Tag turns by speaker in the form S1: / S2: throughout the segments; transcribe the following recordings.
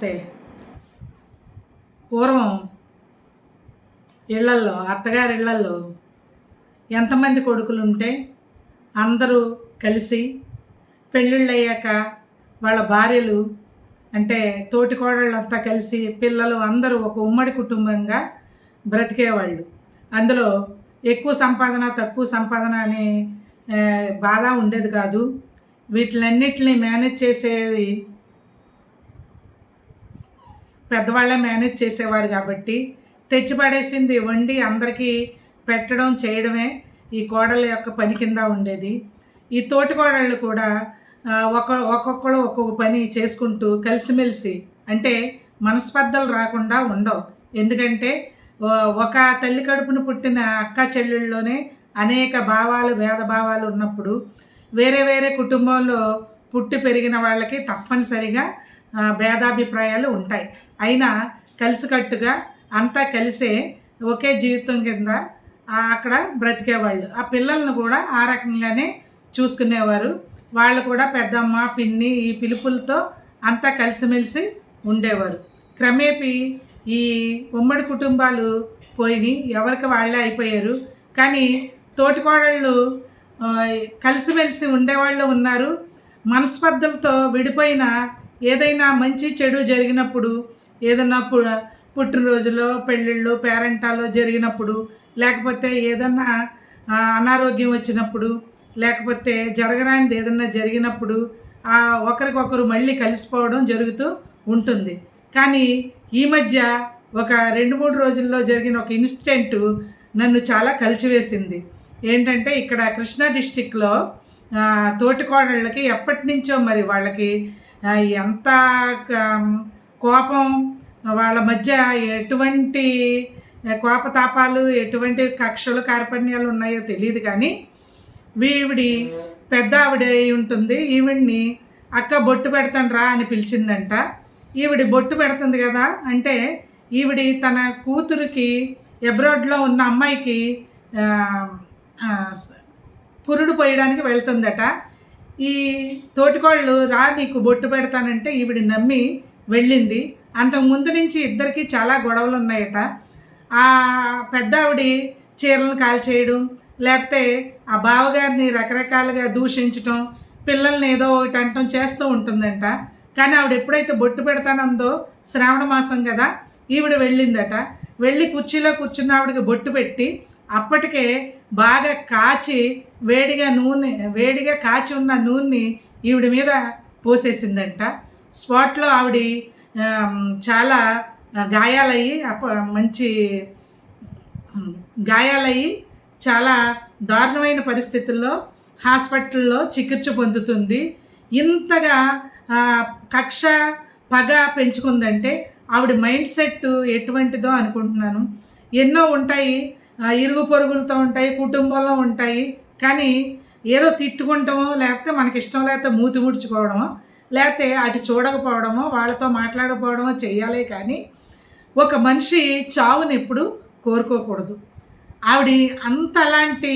S1: నమస్తే పూర్వం ఇళ్ళల్లో అత్తగారి ఇళ్ళల్లో ఎంతమంది కొడుకులు ఉంటే అందరూ కలిసి పెళ్ళిళ్ళు అయ్యాక వాళ్ళ భార్యలు అంటే తోటి కోడళ్ళంతా కలిసి పిల్లలు అందరూ ఒక ఉమ్మడి కుటుంబంగా బ్రతికేవాళ్ళు. అందులో ఎక్కువ సంపాదన తక్కువ సంపాదన అనే బాధ ఉండేది కాదు. వీటిలన్నిటిని మేనేజ్ చేసేది పెద్దవాళ్ళే మేనేజ్ చేసేవారు కాబట్టి తెచ్చి పడేసింది వండి అందరికీ పెట్టడం చేయడమే ఈ కోడళ్ళ యొక్క పని కింద ఉండేది. ఈ తోటి కోడళ్ళు కూడా ఒక ఒక్కొక్కరు ఒక్కొక్క పని చేసుకుంటూ కలిసిమెలిసి అంటే మనస్పర్ధలు రాకుండా ఉండవు. ఎందుకంటే ఒక తల్లి కడుపున పుట్టిన అక్క చెల్లెళ్ళలోనే అనేక భావాలు భేదభావాలు ఉన్నప్పుడు వేరే వేరే కుటుంబంలో పుట్టి పెరిగిన వాళ్ళకి తప్పనిసరిగా భేదాభిప్రాయాలు ఉంటాయి. అయినా కలిసికట్టుగా అంతా కలిసే ఒకే జీవితం కింద అక్కడ బ్రతికేవాళ్ళు. ఆ పిల్లలను కూడా ఆ రకంగానే చూసుకునేవారు. వాళ్ళు కూడా పెద్దమ్మ పిన్ని ఈ పిలుపులతో అంతా కలిసిమెలిసి ఉండేవారు. క్రమేపీ ఈ ఉమ్మడి కుటుంబాలు పోయినాయి ఎవరికి వాళ్ళే అయిపోయారు. కానీ తోటికోడళ్ళు కలిసిమెలిసి ఉండేవాళ్ళు ఉన్నారు. మనస్పర్ధలతో విడిపోయిన ఏదైనా మంచి చెడు జరిగినప్పుడు ఏదైనా పు పుట్టినరోజులో పెళ్ళిళ్ళు పేరెంటాలో జరిగినప్పుడు లేకపోతే ఏదన్నా అనారోగ్యం వచ్చినప్పుడు లేకపోతే జరగరానిది ఏదన్నా జరిగినప్పుడు ఆ ఒకరికొకరు మళ్ళీ కలిసిపోవడం జరుగుతూ ఉంటుంది. కానీ ఈ మధ్య ఒక రెండు మూడు రోజుల్లో జరిగిన ఒక ఇన్సిడెంట్ నన్ను చాలా కలిచివేసింది ఏంటంటే ఇక్కడ కృష్ణా డిస్టిక్లో తోటికోడళ్ళకి ఎప్పటి నుంచో మరి వాళ్ళకి ఎంత క- కోపం వాళ్ళ మధ్య ఎటువంటి కోపతాపాలు ఎటువంటి కక్షలు కార్పణ్యాలు ఉన్నాయో తెలియదు కానీ వీవిడి పెద్ద ఆవిడ అయి ఉంటుంది. ఈవిడిని అక్క బొట్టు పెడతాను రా అని పిలిచిందంట. ఈవిడి బొట్టు పెడుతుంది కదా అంటే ఈవిడి తన కూతురికి ఎబ్రాడ్లో ఉన్న అమ్మాయికి పురుడు పోయడానికి వెళ్తుందట. ఈ తోటికోళ్ళు రా నీకు బొట్టు పెడతానంటే ఈవిడ నమ్మి వెళ్ళింది. అంతకు ముందు నుంచి ఇద్దరికి చాలా గొడవలు ఉన్నాయట. ఆ పెద్ద ఆవిడ చీరలను కాల్చేయడం లేకపోతే ఆ బావగారిని రకరకాలుగా దూషించటం పిల్లల్ని ఏదో ఒకటి అంటం చేస్తూ ఉంటుందంట. కానీ ఆవిడ ఎప్పుడైతే బొట్టు పెడతానందో శ్రావణ మాసం కదా ఈవిడ వెళ్ళిందట. వెళ్ళి కుర్చీలో కూర్చున్న ఆవిడకి బొట్టు పెట్టి అప్పటికే బాగా కాచి వేడిగా నూనె వేడిగా కాచి ఉన్న నూనెని ఈవిడ మీద పోసేసిందంట. స్పాట్లో ఆవిడ చాలా గాయాలయ్యి అప మంచి గాయాలయ్యి చాలా దారుణమైన పరిస్థితుల్లో హాస్పిటల్లో చికిత్స పొందుతుంది. ఇంతగా కక్ష పగ పెంచుకుందంటే ఆవిడ మైండ్ సెట్ ఎటువంటిదో అనుకుంటున్నాను. ఎన్నో ఉంటాయి ఇరుగు పొరుగులతో ఉంటాయి కుటుంబంలో ఉంటాయి. కానీ ఏదో తిట్టుకుంటామో లేకపోతే మనకి ఇష్టం లేకపోతే మూతి ముడుచుకోవడమో లేకపోతే అటు చూడకపోవడమో వాళ్ళతో మాట్లాడకపోవడమో చెయ్యాలి కానీ ఒక మనిషి చావుని ఎప్పుడు కోరుకోకూడదు. ఆవిడ అంత అలాంటి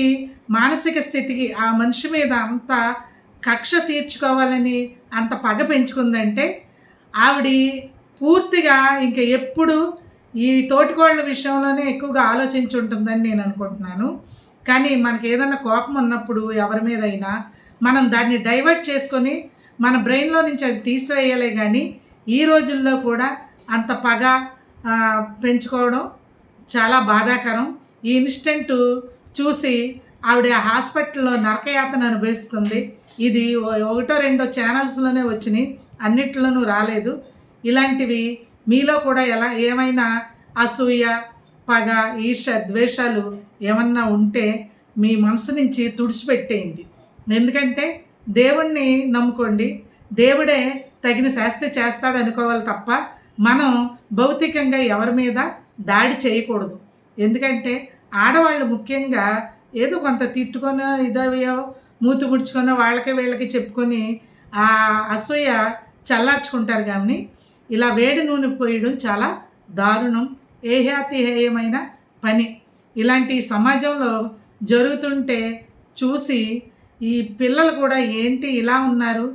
S1: మానసిక స్థితికి ఆ మనిషి మీద అంత కక్ష తీర్చుకోవాలని అంత పగ పెంచుకుందంటే ఆవిడ పూర్తిగా ఇంకా ఎప్పుడు ఈ తోటికోళ్ళ విషయంలోనే ఎక్కువగా ఆలోచించి ఉంటుందని నేను అనుకుంటున్నాను. కానీ మనకి ఏదైనా కోపం ఉన్నప్పుడు ఎవరి మీద అయినా మనం దాన్ని డైవర్ట్ చేసుకొని మన బ్రెయిన్లో నుంచి అది తీసివేయాలే కానీ ఈ రోజుల్లో కూడా అంత పగ పెంచుకోవడం చాలా బాధాకరం. ఈ ఇన్స్టెంట్ చూసి ఆవిడ హాస్పిటల్లో నరకయాతన అనుభవిస్తుంది. ఇది ఒకటో రెండో ఛానల్స్లోనే వచ్చినాయి. అన్నిట్లోనూ రాలేదు. ఇలాంటివి మీలో కూడా ఎలా ఏమైనా అసూయ పగ ఈర్ష ద్వేషాలు ఏమన్నా ఉంటే మీ మనసు నుంచి తుడిచిపెట్టేయండి. ఎందుకంటే దేవుణ్ణి నమ్ముకోండి. దేవుడే తగిన శాస్తి చేస్తాడు అనుకోవాలి తప్ప మనం భౌతికంగా ఎవరి మీద దాడి చేయకూడదు. ఎందుకంటే ఆడవాళ్ళు ముఖ్యంగా ఏదో కొంత తిట్టుకొని ఇదవయో మూతి ముడుచుకొని వాళ్ళకి వీళ్ళకి చెప్పుకొని ఆ అసూయ చల్లార్చుకుంటారు కానీ ఇలా వేడి నూనె పోయడం చాలా దారుణం. ఏహాతిహేయమైన పని. ఇలాంటి సమాజంలో జరుగుతుంటే చూసి ఈ పిల్లలు కూడా ఏంటి ఇలా ఉన్నారు?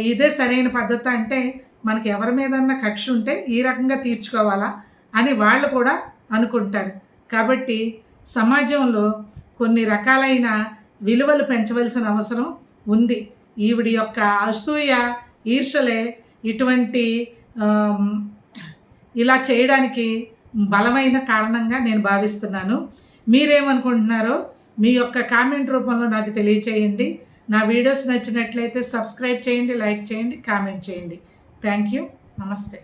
S1: ఇదే సరైన పద్ధతి అంటే మనకి ఎవరి మీదన్నా కక్ష ఉంటే ఈ రకంగా తీర్చుకోవాలా అని వాళ్ళు కూడా అనుకుంటారు. కాబట్టి సమాజంలో కొన్ని రకాలైన విలువలు పెంచవలసిన అవసరం ఉంది. ఈవిడి యొక్క అసూయ ఈర్షలే ఇటువంటి ఇలా చేయడానికి బలమైన కారణంగా నేను భావిస్తున్నాను. మీరేమనుకుంటున్నారో మీ యొక్క కామెంట్ రూపంలో నాకు తెలియచేయండి. నా వీడియోస్ నచ్చినట్లయితే సబ్స్క్రైబ్ చేయండి లైక్ చేయండి కామెంట్ చేయండి. Thank you. నమస్తే.